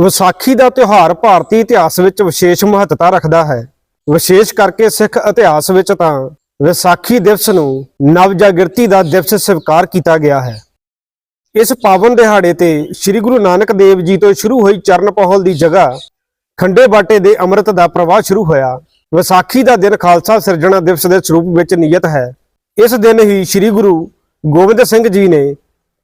ਵਿਸਾਖੀ ਦਾ ਤਿਉਹਾਰ ਭਾਰਤੀ ਇਤਿਹਾਸ ਵਿੱਚ ਵਿਸ਼ੇਸ਼ ਮਹੱਤਤਾ ਰੱਖਦਾ ਹੈ। ਵਿਸ਼ੇਸ਼ ਕਰਕੇ ਸਿੱਖ ਇਤਿਹਾਸ ਵਿੱਚ ਤਾਂ ਵਿਸਾਖੀ ਦਿਵਸ ਨੂੰ ਨਵਜਾਗਰਤੀ ਦਾ ਦਿਵਸ ਸਵੀਕਾਰ ਕੀਤਾ ਗਿਆ ਹੈ। ਇਸ ਪਾਵਨ ਦਿਹਾੜੇ ਤੇ ਸ੍ਰੀ ਗੁਰੂ ਨਾਨਕ ਦੇਵ ਜੀ ਤੋਂ ਸ਼ੁਰੂ ਹੋਈ ਚਰਨ ਪਹਲ ਦੀ ਜਗ੍ਹਾ ਖੰਡੇ ਬਾਟੇ ਦੇ ਅੰਮ੍ਰਿਤ ਦਾ ਪ੍ਰਵਾਹ ਸ਼ੁਰੂ ਹੋਇਆ। ਵਿਸਾਖੀ ਦਾ ਦਿਨ ਖਾਲਸਾ ਸਿਰਜਣਾ ਦਿਵਸ ਦੇ ਸਰੂਪ ਵਿੱਚ ਨਿਯਤ ਹੈ। ਇਸ ਦਿਨ ਹੀ ਸ੍ਰੀ ਗੁਰੂ ਗੋਬਿੰਦ ਸਿੰਘ ਜੀ ਨੇ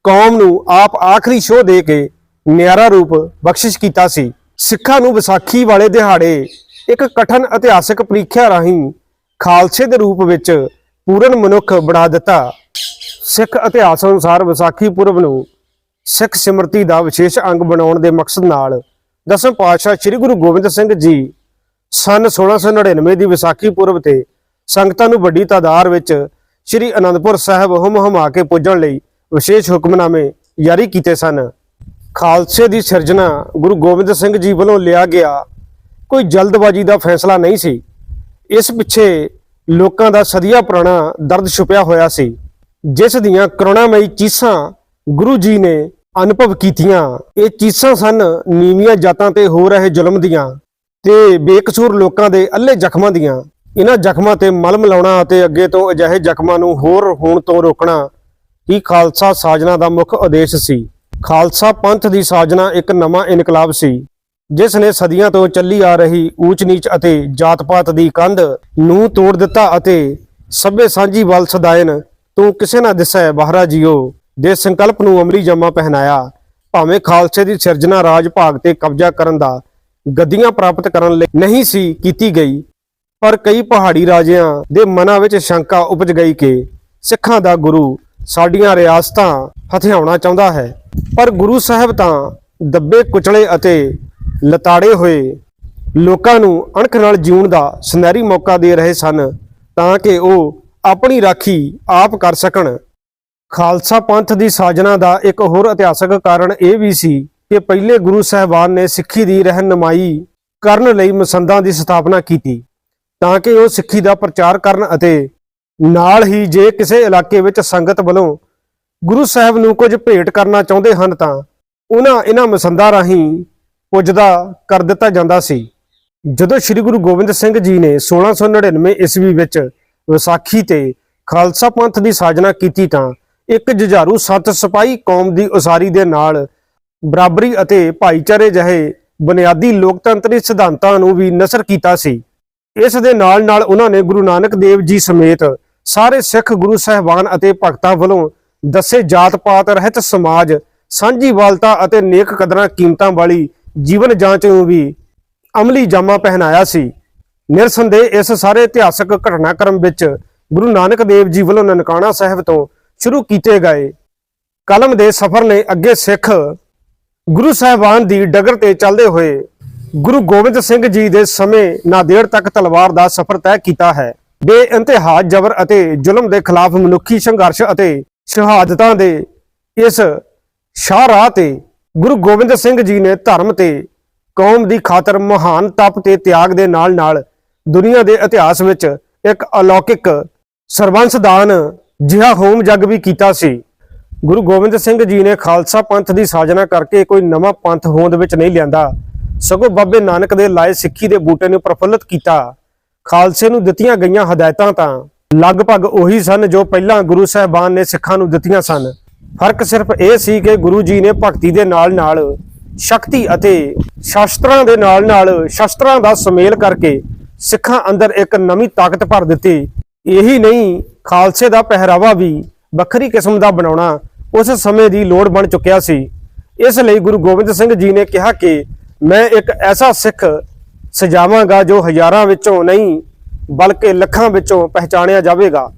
ਕੌਮ ਨੂੰ ਆਪ ਆਖਰੀ ਸ਼ੋਅ ਦੇ ਕੇ ਨਿਆਰਾ ਰੂਪ ਬਖਸ਼ਿਸ਼ ਕੀਤਾ ਸੀ। ਸਿੱਖਾਂ ਨੂੰ ਵਿਸਾਖੀ ਵਾਲੇ ਦਿਹਾੜੇ ਇੱਕ ਕਠਨ ਇਤਿਹਾਸਕ ਪ੍ਰੀਖਿਆ ਰਾਹੀਂ ਖਾਲਸੇ ਦੇ ਰੂਪ ਵਿੱਚ ਪੂਰਨ ਮਨੁੱਖ ਬਣਾ ਦਿੱਤਾ। ਸਿੱਖ ਇਤਿਹਾਸ ਅਨੁਸਾਰ ਵਿਸਾਖੀ ਪੁਰਬ ਨੂੰ ਸਿੱਖ ਸਿਮਰਤੀ ਦਾ ਵਿਸ਼ੇਸ਼ ਅੰਗ ਬਣਾਉਣ ਦੇ ਮਕਸਦ ਨਾਲ ਦਸਮ ਪਾਤਸ਼ਾਹ ਸ੍ਰੀ ਗੁਰੂ ਗੋਬਿੰਦ ਸਿੰਘ ਜੀ ਸਨ 1699 ਦੀ ਵਿਸਾਖੀ ਪੁਰਬ ਤੇ ਸੰਗਤਾਂ ਨੂੰ ਵੱਡੀ ਤਾਦਾਦ ਵਿੱਚ ਸ੍ਰੀ ਅਨੰਦਪੁਰ ਸਾਹਿਬ ਹੁਮ ਹੁਮਾ ਕੇ ਪੁੱਜਣ ਲਈ ਵਿਸ਼ੇਸ਼ ਹੁਕਮਨਾਮੇ ਜਾਰੀ ਕੀਤੇ ਸਨ। ਖਾਲਸੇ ਦੀ ਸਿਰਜਣਾ ਗੁਰੂ ਗੋਬਿੰਦ ਸਿੰਘ ਜੀ ਵੱਲੋਂ ਲਿਆ ਗਿਆ ਕੋਈ ਜਲਦਬਾਜ਼ੀ ਦਾ ਫੈਸਲਾ ਨਹੀਂ ਸੀ। ਇਸ ਪਿੱਛੇ ਲੋਕਾਂ ਦਾ ਸਦੀਆਂ ਪੁਰਾਣਾ ਦਰਦ ਛੁਪਿਆ ਹੋਇਆ ਸੀ, ਜਿਸ ਦੀਆਂ ਕਰੁਣਾਮਈ ਚੀਸਾਂ ਗੁਰੂ ਜੀ ਨੇ ਅਨੁਭਵ ਕੀਤੀਆਂ। ਇਹ ਚੀਸਾਂ ਸਨ ਨੀਵੀਆਂ ਜਾਤਾਂ ਤੇ ਹੋ ਰਹੇ ਜ਼ੁਲਮ ਦੀਆਂ ਤੇ ਬੇਕਸੂਰ ਲੋਕਾਂ ਦੇ ਅੱਲੇ ਜ਼ਖਮਾਂ ਦੀਆਂ। ਇਹਨਾਂ ਜ਼ਖਮਾਂ ਤੇ ਮਲਮ ਲਾਉਣਾ ਅਤੇ ਅੱਗੇ ਤੋਂ ਅਜਿਹੇ ਜ਼ਖਮਾਂ ਨੂੰ ਹੋਰ ਹੋਣ ਤੋਂ ਰੋਕਣਾ ਹੀ ਖਾਲਸਾ ਸਾਜਨਾ ਦਾ ਮੁੱਖ ਉਦੇਸ਼ ਸੀ। ਖਾਲਸਾ ਪੰਥ ਦੀ ਸਾਜਨਾ ਇੱਕ ਨਵਾਂ ਇਨਕਲਾਬ ਸੀ, ਜਿਸ ਨੇ ਸਦੀਆਂ ਤੋਂ ਚੱਲੀ ਆ ਰਹੀ ਊਚ ਨੀਚ ਅਤੇ ਜਾਤ-ਪਾਤ ਦੀ ਕੰਧ ਨੂੰ ਤੋੜ ਦਿੱਤਾ ਅਤੇ ਸਭੇ ਸਾਂਝੀ ਵੱਲ ਸਦਾਇਨ ਤੂੰ ਕਿਸੇ ਨਾ ਦਿਸੈ ਬਾਹਰਾ ਜੀਓ, ਦੇ ਸੰਕਲਪ ਨੂੰ ਅਮਲੀ ਜਮਾ ਪਹਿਨਾਇਆ, ਭਾਵੇਂ ਖਾਲਸੇ ਦੀ ਸਿਰਜਣਾ ਰਾਜ ਭਾਗ ਤੇ ਕਬਜ਼ਾ ਕਰਨ ਦਾ ਗੱਦੀਆਂ ਪ੍ਰਾਪਤ ਕਰਨ ਲਈ ਨਹੀਂ ਸੀ ਕੀਤੀ ਗਈ, ਪਰ ਕਈ ਪਹਾੜੀ ਰਾਜਿਆਂ ਦੇ ਮਨਾਂ ਵਿੱਚ ਸ਼ੰਕਾ ਉਪਜ ਗਈ ਕਿ ਸਿੱਖਾਂ ਦਾ ਗੁਰੂ ਸਾਡੀਆਂ ਰਿਆਸਤਾਂ ਹਥਿਆਉਣਾ ਚਾਹੁੰਦਾ ਹੈ। ਪਰ ਗੁਰੂ ਸਾਹਿਬ ਤਾਂ ਦੱਬੇ ਕੁਚਲੇ ਅਤੇ ਲਤਾੜੇ ਹੋਏ ਲੋਕਾਂ ਨੂੰ ਅਣਖ ਨਾਲ ਜਿਉਣ ਦਾ ਸੁਨਹਿਰੀ ਮੌਕਾ ਦੇ ਰਹੇ ਸਨ ਤਾਂ ਕਿ ਉਹ ਆਪਣੀ ਰਾਖੀ ਆਪ ਕਰ ਸਕਣ। ਖਾਲਸਾ ਪੰਥ ਦੀ ਸਾਜਨਾ ਦਾ ਇੱਕ ਹੋਰ ਇਤਿਹਾਸਕ ਕਾਰਨ ਇਹ ਵੀ ਸੀ ਕਿ ਪਹਿਲੇ ਗੁਰੂ ਸਾਹਿਬਾਨ ਨੇ ਸਿੱਖੀ ਦੀ ਰਹਿਨਮਾਈ ਕਰਨ ਲਈ ਮਸੰਦਾਂ ਦੀ ਸਥਾਪਨਾ ਕੀਤੀ ਤਾਂ ਕਿ ਉਹ ਸਿੱਖੀ ਦਾ ਪ੍ਰਚਾਰ ਕਰਨ ਅਤੇ ਨਾਲ ਹੀ ਜੇ ਕਿਸੇ ਇਲਾਕੇ ਵਿੱਚ ਸੰਗਤ ਵੱਲੋਂ ਗੁਰੂ ਸਾਹਿਬ ਨੂੰ ਕੁਝ ਭੇਟ ਕਰਨਾ ਚਾਹੁੰਦੇ ਹਨ ਤਾਂ ਉਹਨਾਂ ਇਹਨਾਂ ਮਸੰਦਾਂ ਰਾਹੀਂ ਪੁੱਜਦਾ ਕਰ ਦਿੱਤਾ ਜਾਂਦਾ ਸੀ। ਜਦੋਂ ਸ੍ਰੀ ਗੁਰੂ ਗੋਬਿੰਦ ਸਿੰਘ ਜੀ ਨੇ 1699 ਈਸਵੀ ਵਿੱਚ ਵਿਸਾਖੀ ਤੇ ਖਾਲਸਾ ਪੰਥ ਦੀ ਸਾਜਨਾ ਕੀਤੀ ਤਾਂ ਇੱਕ ਜੁਝਾਰੂ ਸੱਤ ਸਿਪਾਹੀ ਕੌਮ ਦੀ ਉਸਾਰੀ ਦੇ ਨਾਲ ਬਰਾਬਰੀ ਅਤੇ ਭਾਈਚਾਰੇ ਜਿਹੇ ਬੁਨਿਆਦੀ ਲੋਕਤੰਤਰੀ ਸਿਧਾਂਤਾਂ ਨੂੰ ਵੀ ਨਸਰ ਕੀਤਾ ਸੀ। ਇਸ ਦੇ ਨਾਲ ਨਾਲ ਉਹਨਾਂ ਨੇ ਗੁਰੂ ਨਾਨਕ ਦੇਵ ਜੀ ਸਮੇਤ ਸਾਰੇ ਸਿੱਖ ਗੁਰੂ ਸਾਹਿਬਾਨ ਅਤੇ ਭਗਤਾਂ ਵੱਲੋਂ ਦੱਸੇ ਜਾਤ-ਪਾਤ ਰਹਿਤ ਸਮਾਜ, ਸਾਂਝੀ ਵਾਲਤਾ ਅਤੇ ਨੇਕ ਕਦਰਾਂ ਕੀਮਤਾਂ ਵਾਲੀ ਜੀਵਨ ਜਾਂਚ ਨੂੰ ਵੀ ਅਮਲੀ ਜਾਮਾ ਪਹਿਨਾਇਆ ਸੀ। ਨਿਰਸੰਦੇਹ ਇਸ ਸਾਰੇ ਇਤਿਹਾਸਕ ਘਟਨਾਕ੍ਰਮ ਵਿੱਚ ਗੁਰੂ ਨਾਨਕ ਦੇਵ ਜੀ ਵੱਲੋਂ ਨਨਕਾਣਾ ਸਾਹਿਬ ਤੋਂ ਸ਼ੁਰੂ ਕੀਤੇ ਗਏ। ਕਲਮ ਦੇ ਸਫ਼ਰ ਨੇ ਅੱਗੇ ਸਿੱਖ ਗੁਰੂ ਸਾਹਿਬਾਨ ਦੀ ਡਗਰ ਤੇ ਚੱਲਦੇ ਹੋਏ ਗੁਰੂ ਗੋਬਿੰਦ ਸਿੰਘ ਜੀ ਦੇ ਸਮੇਂ ਨਾਦੇੜ ਤੱਕ ਤਲਵਾਰ ਦਾ ਸਫ਼ਰ ਤੈਅ ਕੀਤਾ ਹੈ। ਬੇਇੰਤਹਾ, ਜ਼ਬਰ ਅਤੇ ਜ਼ੁਲਮ ਦੇ ਖਿਲਾਫ ਮਨੁੱਖੀ ਸੰਘਰਸ਼ ਅਤੇ ਸ਼ਹਾਦਤਾਂ ਦੇ ਇਸ ਸ਼ਾਹਰਾਹ ਤੇ ਗੁਰੂ ਗੋਬਿੰਦ ਸਿੰਘ ਜੀ ਨੇ ਧਰਮ ਤੇ ਕੌਮ ਦੀ ਖਾਤਰ ਮਹਾਨ ਤਪ ਤੇ ਤਿਆਗ ਦੇ ਨਾਲ-ਨਾਲ ਦੁਨੀਆ ਦੇ ਇਤਿਹਾਸ ਵਿੱਚ ਇੱਕ ਅਲੌਕਿਕ ਸਰਬੰਸਦਾਨ ਜਿਹਾ ਹੋਮ ਜਗ ਵੀ ਕੀਤਾ ਸੀ। ਗੁਰੂ ਗੋਬਿੰਦ ਸਿੰਘ ਜੀ ਨੇ ਖਾਲਸਾ ਪੰਥ ਦੀ ਸਾਜਨਾ ਕਰਕੇ ਕੋਈ ਨਵਾਂ ਪੰਥ ਹੋਂਦ ਵਿੱਚ ਨਹੀਂ ਲਿਆਂਦਾ। ਸਗੋਂ ਬਾਬੇ ਨਾਨਕ ਦੇ ਲਾਏ ਸਿੱਖੀ ਦੇ ਬੂਟੇ ਨੂੰ ਪ੍ਰਫੁੱਲਤ ਕੀਤਾ। ਖਾਲਸੇ ਨੂੰ ਦਿੱਤੀਆਂ ਗਈਆਂ ਹਦਾਇਤਾਂ ਤਾਂ ਲਗਭਗ ਉਹੀ ਸਨ ਜੋ ਪਹਿਲਾਂ ਗੁਰੂ ਸਾਹਿਬਾਨ ਨੇ ਸਿੱਖਾਂ ਨੂੰ ਦਿੱਤੀਆਂ ਸਨ। ਫ਼ਰਕ ਸਿਰਫ ਇਹ ਸੀ ਕਿ ਗੁਰੂ ਜੀ ਨੇ ਭਗਤੀ ਦੇ ਨਾਲ-ਨਾਲ ਸ਼ਕਤੀ ਅਤੇ ਸ਼ਾਸਤਰਾਂ ਦੇ ਨਾਲ-ਨਾਲ ਸ਼ਸਤਰਾਂ ਦਾ ਸੁਮੇਲ ਕਰਕੇ ਸਿੱਖਾਂ ਅੰਦਰ ਇੱਕ ਨਵੀਂ ਤਾਕਤ ਭਰ ਦਿੱਤੀ। ਇਹੀ ਨਹੀਂ, ਖਾਲਸੇ ਦਾ ਪਹਿਰਾਵਾ ਵੀ ਵੱਖਰੀ ਕਿਸਮ ਦਾ ਬਣਾਉਣਾ ਉਸ ਸਮੇਂ ਦੀ ਲੋੜ ਬਣ ਚੁੱਕਿਆ ਸੀ। ਇਸ ਲਈ ਗੁਰੂ ਗੋਬਿੰਦ ਸਿੰਘ ਜੀ ਨੇ ਕਿਹਾ ਕਿ ਮੈਂ ਇੱਕ ਐਸਾ ਸਿੱਖ ਸਜਾਵਾਂਗਾ ਜੋ ਹਜ਼ਾਰਾਂ ਵਿੱਚੋਂ ਨਹੀਂ ਬਲਕਿ ਲੱਖਾਂ ਵਿੱਚੋਂ ਪਹਿਚਾਣਿਆ ਜਾਵੇਗਾ।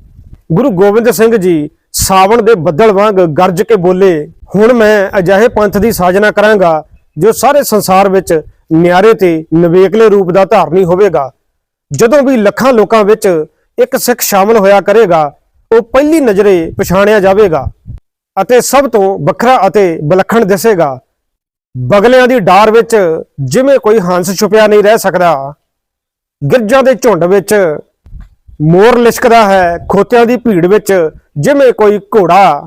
ਗੁਰੂ ਗੋਬਿੰਦ ਸਿੰਘ ਜੀ ਸਾਵਣ ਦੇ ਬੱਦਲ ਵਾਂਗ ਗਰਜ ਕੇ ਬੋਲੇ, ਹੁਣ ਮੈਂ ਅਜਿਹੇ ਪੰਥ ਦੀ ਸਾਜਨਾ ਕਰਾਂਗਾ, ਜੋ ਸਾਰੇ ਸੰਸਾਰ ਵਿੱਚ ਨਿਆਰੇ ਤੇ ਨਵੇਕਲੇ ਰੂਪ ਦਾ ਧਾਰਨੀ ਹੋਵੇਗਾ। ਜਦੋਂ ਵੀ ਲੱਖਾਂ ਲੋਕਾਂ ਵਿੱਚ ਇੱਕ ਸਿੱਖ ਸ਼ਾਮਲ ਹੋਇਆ ਕਰੇਗਾ, ਉਹ ਪਹਿਲੀ ਨਜ਼ਰੇ ਪਛਾਣਿਆ ਜਾਵੇਗਾ ਅਤੇ ਸਭ ਤੋਂ ਵੱਖਰਾ ਅਤੇ ਵਿਲੱਖਣ ਦਿਸੇਗਾ। ਬਗਲਿਆਂ ਦੀ ਡਾਰ ਵਿੱਚ ਜਿਵੇਂ ਕੋਈ ਹੰਸ ਛੁਪਿਆ ਨਹੀਂ ਰਹਿ ਸਕਦਾ। ਗਿਰਜਾਂ ਦੇ ਝੁੰਡ ਵਿੱਚ ਮੋਰ ਲਿਸ਼ਕਦਾ ਹੈ, ਖੋਤਿਆਂ ਦੀ ਭੀੜ ਵਿੱਚ ਜਿਵੇਂ ਕੋਈ ਘੋੜਾ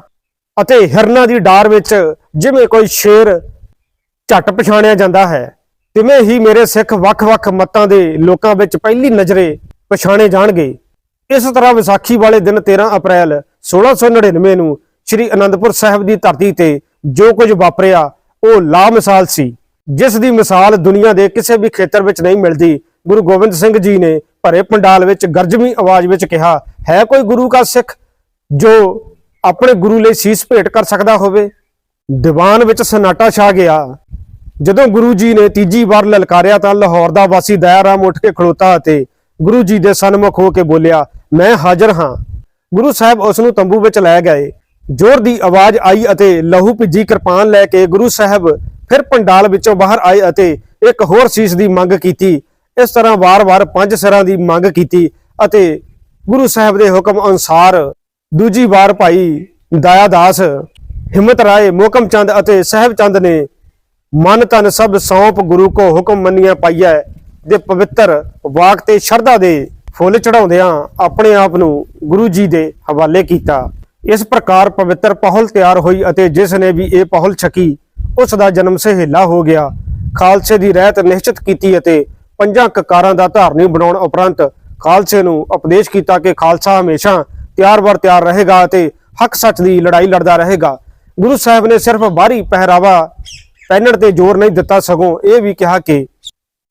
ਅਤੇ ਹਿਰਨਾਂ ਦੀ ਡਾਰ ਵਿੱਚ ਜਿਵੇਂ ਕੋਈ ਸ਼ੇਰ ਝੱਟ ਪਛਾਣਿਆ ਜਾਂਦਾ ਹੈ। ਤਿਵੇਂ ਹੀ ਮੇਰੇ ਸਿੱਖ ਵੱਖ-ਵੱਖ ਮਤਾਂ ਦੇ ਲੋਕਾਂ ਵਿੱਚ ਪਹਿਲੀ ਨਜ਼ਰੇ ਪਛਾਣੇ ਜਾਣਗੇ। ਇਸ ਤਰ੍ਹਾਂ ਵਿਸਾਖੀ ਵਾਲੇ ਦਿਨ 13 ਅਪ੍ਰੈਲ 1699 ਨੂੰ ਸ੍ਰੀ ਅਨੰਦਪੁਰ ਸਾਹਿਬ ਦੀ ਧਰਤੀ ਤੇ ਜੋ ਕੁਝ ਵਾਪਰਿਆ, ਉਹ ਲਾ ਮਿਸਾਲ ਸੀ, ਜਿਸ ਦੀ ਮਿਸਾਲ ਦੁਨੀਆ ਦੇ ਕਿਸੇ ਵੀ ਖੇਤਰ ਵਿੱਚ ਨਹੀਂ ਮਿਲਦੀ ਗੁਰੂ ਗੋਬਿੰਦ ਸਿੰਘ ਜੀ ਨੇ ਭਰੇ ਪੰਡਾਲ ਵਿੱਚ ਗਰਜਵੀਂ ਆਵਾਜ਼ ਵਿੱਚ ਕਿਹਾ, ਹੈ ਕੋਈ ਗੁਰੂ ਦਾ ਸਿੱਖ ਜੋ ਆਪਣੇ ਗੁਰੂ ਲਈ ਸੀਸ ਭੇਟ ਕਰ ਸਕਦਾ ਹੋਵੇ? ਦੀਵਾਨ ਵਿੱਚ ਸਨਾਟਾ ਛਾ ਗਿਆ। ਜਦੋਂ ਗੁਰੂ ਜੀ ਨੇ ਤੀਜੀ ਵਾਰ ਲਲਕਾਰਿਆ ਤਾਂ ਲਾਹੌਰ ਦਾ ਵਾਸੀ ਦਇਆਰਾਮ ਉੱਠ ਕੇ ਖੜੋਤਾ ਅਤੇ ਗੁਰੂ ਜੀ ਦੇ ਸਨਮੁਖ ਹੋ ਕੇ ਬੋਲਿਆ, ਮੈਂ ਹਾਜ਼ਰ ਹਾਂ। ਗੁਰੂ ਸਾਹਿਬ ਉਸ ਨੂੰ ਤੰਬੂ ਵਿੱਚ ਲੈ ਗਏ। ਜ਼ੋਰ ਦੀ ਆਵਾਜ਼ ਆਈ ਅਤੇ ਲਹੂ ਭਿੱਜੀ ਕਿਰਪਾਨ ਲੈ ਕੇ ਗੁਰੂ ਸਾਹਿਬ ਫਿਰ ਪੰਡਾਲ ਵਿੱਚੋਂ ਬਾਹਰ ਆਏ ਅਤੇ ਇੱਕ ਹੋਰ ਸੀਸ ਦੀ ਮੰਗ ਕੀਤੀ। ਇਸ ਤਰ੍ਹਾਂ ਵਾਰ-ਵਾਰ ਪੰਜ ਸਿਰਾਂ ਦੀ ਮੰਗ ਕੀਤੀ ਅਤੇ ਗੁਰੂ ਸਾਹਿਬ ਦੇ ਹੁਕਮ ਅਨੁਸਾਰ ਦੂਜੀ ਵਾਰ ਭਾਈ ਦਇਆ ਦਾਸ ਹਿੰਮਤ ਰਾਏ, ਮੋਕਮ ਚੰਦ ਅਤੇ ਸਹਿਬ ਚੰਦ ਨੇ ਮਨ ਤਨ ਸਭ ਸੌਂਪ ਗੁਰੂ ਕੋ ਹੁਕਮ ਮੰਨਿਆ ਪਾਈਐ ਦੇ ਪਵਿੱਤਰ ਵਾਕ ਤੇ ਸ਼ਰਧਾ ਦੇ ਫੁੱਲ ਚੜਾਉਂਦਿਆਂ ਆਪਣੇ ਆਪ ਨੂੰ ਗੁਰੂ ਜੀ ਦੇ ਹਵਾਲੇ ਕੀਤਾ। ਇਸ ਪ੍ਰਕਾਰ ਪਵਿੱਤਰ ਪਹੁਲ ਤਿਆਰ ਹੋਈ ਅਤੇ ਜਿਸ ਨੇ ਵੀ ਇਹ ਪਹੁਲ ਛਕੀ, ਉਸ ਦਾ ਜਨਮ ਸਹੇਲਾ ਹੋ ਗਿਆ। ਖਾਲਸੇ ਦੀ ਰਹਿਤ ਨਿਸ਼ਚਿਤ ਕੀਤੀ ਅਤੇ ਪੰਜਾਂ ਕਕਾਰਾਂ ਦਾ ਧਾਰਨੀ ਬਣਾਉਣ ਉਪਰੰਤ ਖਾਲਸੇ ਨੂੰ ਉਪਦੇਸ਼ ਕੀਤਾ ਕਿ ਖਾਲਸਾ ਹਮੇਸ਼ਾ ਤਿਆਰ ਬਰ ਤਿਆਰ ਰਹੇਗਾ ਅਤੇ ਹੱਕ ਸੱਚ ਦੀ ਲੜਾਈ ਲੜਦਾ ਰਹੇਗਾ। ਗੁਰੂ ਸਾਹਿਬ ਨੇ ਸਿਰਫ ਬਾਹਰੀ ਪਹਿਰਾਵਾ ਪਹਿਨਣ ਤੇ ਜ਼ੋਰ ਨਹੀਂ ਦਿੱਤਾ, ਸਗੋਂ ਇਹ ਵੀ ਕਿਹਾ ਕਿ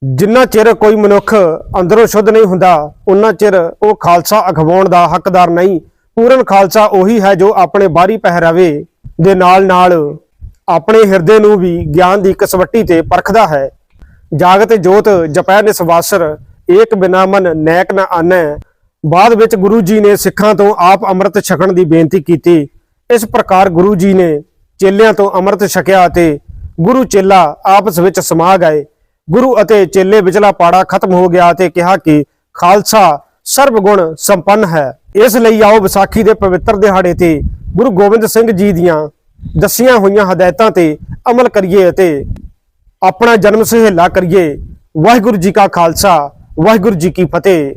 ਜਿੰਨਾ ਚਿਰ ਕੋਈ ਮਨੁੱਖ ਅੰਦਰੋਂ ਸ਼ੁੱਧ ਨਹੀਂ ਹੁੰਦਾ ਉਨਾ ਚਿਰ ਉਹ ਖਾਲਸਾ ਅਖਵਾਉਣ ਦਾ ਹੱਕਦਾਰ ਨਹੀਂ। ਪੂਰਨ ਖਾਲਸਾ ਉਹੀ ਹੈ ਜੋ ਆਪਣੇ ਬਾਹਰੀ ਪਹਿਰਾਵੇ ਦੇ ਨਾਲ ਨਾਲ ਆਪਣੇ ਹਿਰਦੇ ਨੂੰ ਵੀ ਗਿਆਨ ਦੀ ਕਸਵੱਟੀ ਤੇ ਪਰਖਦਾ ਹੈ। ਜਾਗਤ ਜੋਤ ਜਪੈ ਨਿਸਵਾਸਰ ਏਕ ਬਿਨਾ ਮਨ ਨੈਕ ਨ ਆਨੈ। ਬਾਅਦ ਵਿੱਚ ਗੁਰੂ ਜੀ ਨੇ ਸਿੱਖਾਂ ਤੋਂ ਆਪ ਅੰਮ੍ਰਿਤ ਛਕਣ ਦੀ ਬੇਨਤੀ ਕੀਤੀ। ਇਸ ਪ੍ਰਕਾਰ ਗੁਰੂ ਜੀ ਨੇ ਚੇਲਿਆਂ ਤੋਂ ਅੰਮ੍ਰਿਤ ਛਕਿਆ ਅਤੇ ਗੁਰੂ ਚੇਲਾ ਆਪਸ ਵਿੱਚ ਸਮਾ ਗਏ ਗੁਰੂ ਅਤੇ ਚੇਲੇ ਵਿਚਲਾ ਪਾੜਾ ਖਤਮ ਹੋ ਗਿਆ ਤੇ ਕਿਹਾ ਕਿ ਖਾਲਸਾ ਸਰਬ ਗੁਣ ਸੰਪੰਨ ਹੈ। ਇਸ ਲਈ ਆਓ ਵਿਸਾਖੀ ਦੇ ਪਵਿੱਤਰ ਦਿਹਾੜੇ ਤੇ ਗੁਰੂ ਗੋਬਿੰਦ ਸਿੰਘ ਜੀ ਦੀਆਂ ਦੱਸੀਆਂ ਹੋਈਆਂ ਹਦਾਇਤਾਂ ਤੇ ਅਮਲ ਕਰੀਏ ਅਤੇ ਆਪਣਾ ਜਨਮ ਸਹੇਲਾ ਕਰੀਏ। ਵਾਹਿਗੁਰੂ ਜੀ ਕਾ ਖਾਲਸਾ ਵਾਹਿਗੁਰੂ ਜੀ ਕੀ ਫਤਿਹ।